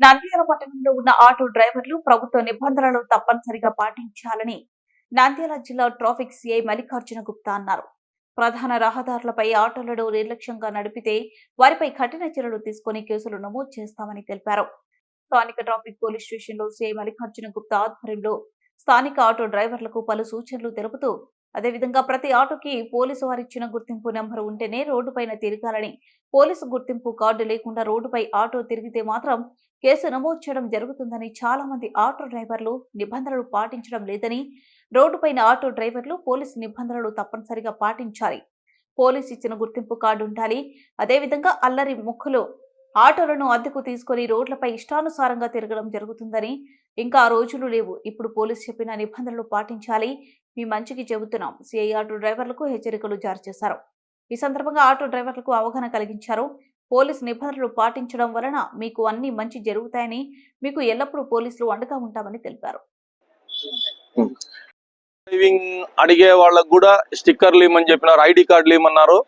నంద్యాల పట్టణంలో ఉన్న ఆటో డ్రైవర్లు ప్రభుత్వ నిబంధనలు తప్పనిసరిగా పాటించాలని నంద్యాల జిల్లా ట్రాఫిక్ సిఐ మల్లికార్జున గుప్తా అన్నారు. ప్రధాన రహదారులపై ఆటోలను నిర్లక్ష్యంగా నడిపితే వారిపై కఠిన చర్యలు తీసుకుని కేసులు నమోదు చేస్తామని తెలిపారు. స్థానిక ట్రాఫిక్ పోలీస్ స్టేషన్లో సిఐ మల్లికార్జున గుప్తా ఆధ్వర్యంలో స్థానిక ఆటో డ్రైవర్లకు పలు సూచనలు తెలుపుతూ అదేవిధంగా ప్రతి ఆటోకి పోలీసు వారిచ్చిన గుర్తింపు నెంబర్ ఉంటేనే రోడ్డుపైన తిరగాలని పోలీసు గుర్తింపు కార్డు లేకుండా రోడ్డుపై ఆటో తిరిగితే మాత్రం కేసు నమోదు చేయడం జరుగుతుందని చాలా మంది ఆటో డ్రైవర్లు నిబంధనలు పాటించడం లేదని రోడ్డుపైన ఆటో డ్రైవర్లు పోలీసు నిబంధనలు తప్పనిసరిగా పాటించాలి. పోలీసు ఇచ్చిన గుర్తింపు కార్డు ఉండాలి. అదేవిధంగా అల్లరి ముక్కులు ఆటోలను అద్దెకు తీసుకొని రోడ్లపై ఇష్టానుసారంగా తిరగడం జరుగుతుందని ఇంకా ఆ రోజులు లేవు. ఇప్పుడు పోలీసు చెప్పిన నిబంధనలు పాటించాలి. మీ మంచికి చెబుతున్నాం. సిఐ ఆటో డ్రైవర్లకు హెచ్చరికలు జారీ చేశారు. ఈ సందర్భంగా ఆటో డ్రైవర్లకు అవగాహన కలిగించారు. పోలీసు నిబంధనలు పాటించడం వలన మీకు అన్ని మంచి జరుగుతాయని మీకు ఎల్లప్పుడూ పోలీసులు అండగా ఉంటామని తెలిపారు. డ్రైవింగ్ అడిగే వాళ్ళకు కూడా స్టిక్కర్లు ఇవ్వమని చెప్పినారు. ఐడి కార్డులు ఇవ్వమన్నారు.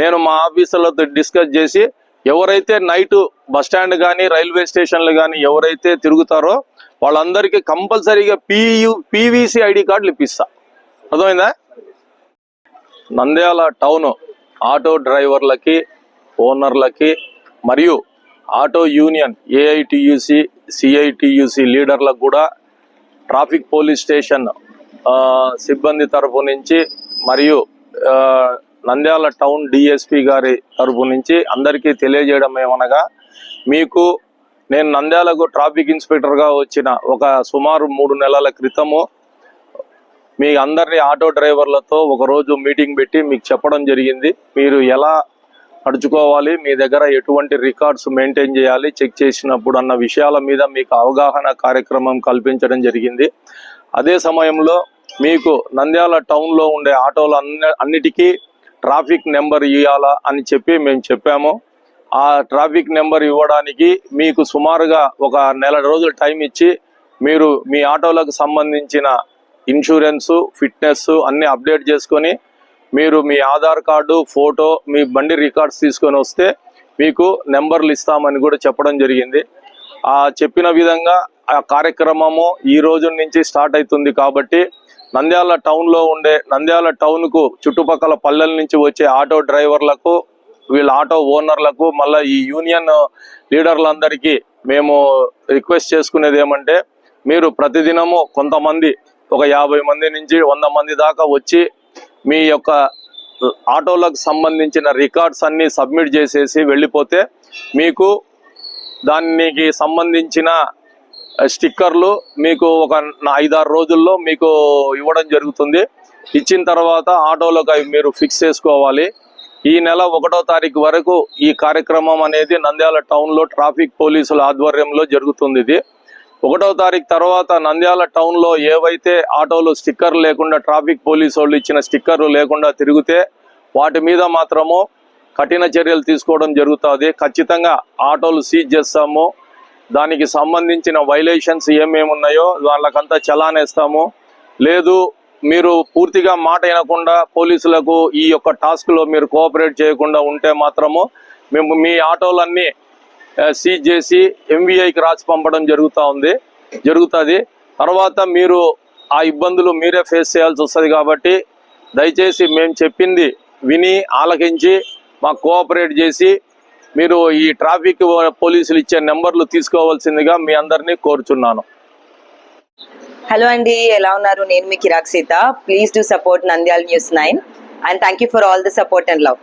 నేను మా ఆఫీసర్లతో డిస్కస్ చేసి ఎవరైతే నైట్ బస్ స్టాండ్ కానీ రైల్వే స్టేషన్లు కానీ ఎవరైతే తిరుగుతారో వాళ్ళందరికీ కంపల్సరీగా పియు పీవీసీ ఐడి కార్డులు ఇప్పిస్తా. అర్థమైందా? నంద్యాల టౌన్ ఆటో డ్రైవర్లకి ఓనర్లకి మరియు ఆటో యూనియన్ ఏఐటియుసి సిఐటియుసి లీడర్లకు కూడా ట్రాఫిక్ పోలీస్ స్టేషన్ సిబ్బంది తరఫు నుంచి మరియు నంద్యాల టౌన్ డిఎస్పి గారి తరపు నుంచి అందరికీ తెలియజేయడం ఏమనగా మీకు నేను నంద్యాలకు ట్రాఫిక్ ఇన్స్పెక్టర్గా వచ్చిన ఒక సుమారు మూడు నెలల క్రితము మీ అందరినీ ఆటో డ్రైవర్లతో ఒక రోజు మీటింగ్ పెట్టి మీకు చెప్పడం జరిగింది. మీరు ఎలా నడుచుకోవాలి మీ దగ్గర ఎటువంటి రికార్డ్స్ మెయింటైన్ చేయాలి చెక్ చేసినప్పుడు అన్న విషయాల మీద మీకు అవగాహన కార్యక్రమం కల్పించడం జరిగింది. అదే సమయంలో మీకు నంద్యాల టౌన్లో ఉండే ఆటోలు అన్ని అన్నిటికీ ట్రాఫిక్ నెంబర్ ఇవ్వాలా అని చెప్పి మేము చెప్పాము. ఆ ట్రాఫిక్ నెంబర్ ఇవ్వడానికి మీకు సుమారుగా ఒక నెల రోజులు టైం ఇచ్చి మీరు మీ ఆటోలకు సంబంధించిన ఇన్సూరెన్సు ఫిట్నెస్ అన్ని అప్డేట్ చేసుకొని మీరు మీ ఆధార్ కార్డు ఫోటో మీ బండి రికార్డ్స్ తీసుకొని వస్తే మీకు నెంబర్లు ఇస్తామని కూడా చెప్పడం జరిగింది. ఆ చెప్పిన విధంగా ఆ కార్యక్రమము ఈ రోజు నుంచి స్టార్ట్ అవుతుంది కాబట్టి నంద్యాల టౌన్లో ఉండే నంద్యాల టౌన్కు చుట్టుపక్కల పల్లెల నుంచి వచ్చే ఆటో డ్రైవర్లకు వీళ్ళ ఆటో ఓనర్లకు మళ్ళీ ఈ యూనియన్ లీడర్లందరికీ మేము రిక్వెస్ట్ చేసుకునేది ఏమంటే మీరు ప్రతిదినము కొంతమంది ఒక యాభై మంది నుంచి వంద మంది దాకా వచ్చి మీ యొక్క ఆటోలకు సంబంధించిన రికార్డ్స్ అన్ని సబ్మిట్ చేసేసి వెళ్ళిపోతే మీకు దానికి సంబంధించిన స్టిక్కర్లు మీకు ఒక ఐదారు రోజుల్లో మీకు ఇవ్వడం జరుగుతుంది. ఇచ్చిన తర్వాత ఆటోలకు అవి మీరు ఫిక్స్ చేసుకోవాలి. ఈ నెల ఒకటో తారీఖు వరకు ఈ కార్యక్రమం అనేది నంద్యాల టౌన్లో ట్రాఫిక్ పోలీసుల ఆధ్వర్యంలో జరుగుతుంది ఇది. ఒకటో తారీఖు తర్వాత నంద్యాల టౌన్లో ఏవైతే ఆటోలు స్టిక్కర్ లేకుండా ట్రాఫిక్ పోలీసు వాళ్ళు ఇచ్చిన స్టిక్కర్లు లేకుండా తిరిగితే వాటి మీద మాత్రము కఠిన చర్యలు తీసుకోవడం జరుగుతుంది. ఖచ్చితంగా ఆటోలు సీజ్ చేస్తాము. దానికి సంబంధించిన వైలేషన్స్ ఏమేమి ఉన్నాయో వాళ్ళకంతా చలానేస్తాము. లేదు మీరు పూర్తిగా మాట వినకుండా పోలీసులకు ఈ యొక్క టాస్క్లో మీరు కోఆపరేట్ చేయకుండా ఉంటే మాత్రము మేము మీ ఆటోలన్నీ సీజ్ చేసి ఎంవీఐకి రాసి పంపడం జరుగుతూ ఉంది. జరుగుతుంది. తర్వాత మీరు ఆ ఇబ్బందులు మీరే ఫేస్ చేయాల్సి వస్తుంది కాబట్టి దయచేసి మేము చెప్పింది విని ఆలకించి మాకు కోఆపరేట్ చేసి మీరు ఈ ట్రాఫిక్ పోలీసులు ఇచ్చే నెంబర్లు తీసుకోవాల్సిందిగా మీ అందరినీ కోరుచున్నాను. హలో అండి ఎలా ఉన్నారు? నేను మీ Kiraak Seetha. Please do support Nandyala news nine and thank you for all the support and love